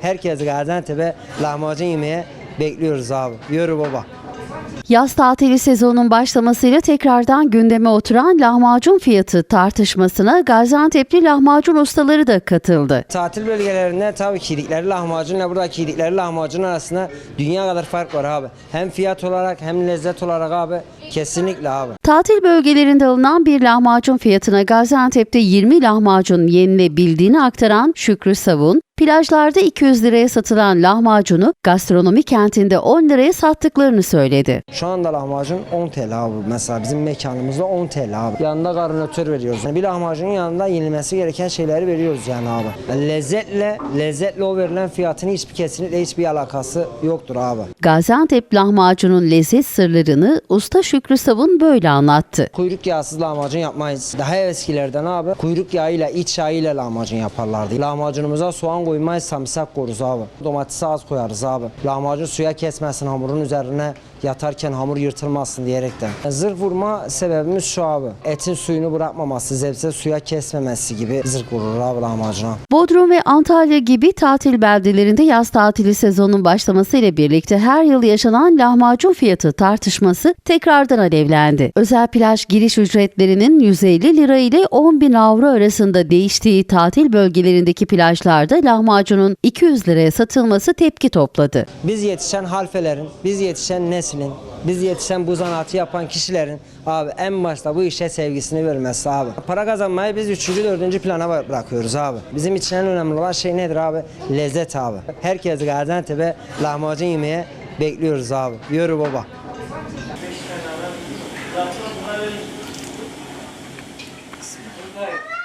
Herkes Gaziantep'e lahmacun yemeye bekliyoruz abi. Yürü baba. Yaz tatili sezonunun başlamasıyla tekrardan gündeme oturan lahmacun fiyatı tartışmasına Gaziantep'li lahmacun ustaları da katıldı. Tatil bölgelerinde tabii ki yedikleri lahmacunla buradaki yedikleri lahmacun arasında dünya kadar fark var abi. Hem fiyat olarak hem lezzet olarak abi kesinlikle abi. Tatil bölgelerinde alınan bir lahmacun fiyatına Gaziantep'te 20 lahmacun yenilebildiğini aktaran Şükrü Savun, plajlarda 200 liraya satılan lahmacunu gastronomi kentinde 10 liraya sattıklarını söyledi. Şu anda lahmacun 10 TL abi. Mesela bizim mekanımızda 10 TL abi. Yanında garnitör veriyoruz. Yani bir lahmacunun yanında yenilmesi gereken şeyleri veriyoruz yani abi. Yani lezzetle, lezzetle o verilen fiyatın hiçbir kesinlikle hiçbir alakası yoktur abi. Gaziantep lahmacunun lezzet sırlarını usta Şükrü Savun böyle anlattı. Kuyruk yağsız lahmacun yapmayız. Daha eskilerden abi kuyruk yağıyla iç yağıyla lahmacun yaparlardı. Lahmacunumuza soğan koymayız, samsak koyarız abi. Domatesi az koyarız abi. Lahmacun suya kesmesin hamurun üzerine yatarken hamur yırtılmasın diyerekten. Zırh vurma sebebimiz şu abi. Etin suyunu bırakmaması, zebze suya kesmemesi gibi zırh vurur abi lahmacuna. Bodrum ve Antalya gibi tatil beldelerinde yaz tatili sezonunun başlamasıyla birlikte her yıl yaşanan lahmacun fiyatı tartışması tekrardan alevlendi. Özel plaj giriş ücretlerinin 150 lira ile 10 bin avro arasında değiştiği tatil bölgelerindeki plajlarda lahmacunun 200 liraya satılması tepki topladı. Biz yetişen halfelerin, biz yetişen neslin, biz yetişen bu zanaatı yapan kişilerin abi en başta bu işe sevgisini vermezse abi. Para kazanmayı biz 3. 4. plana bırakıyoruz abi. Bizim için en önemli olan şey nedir abi? Lezzet abi. Herkes Gaziantep'e lahmacun yemeye bekliyoruz abi. Yürü baba. Bismillah.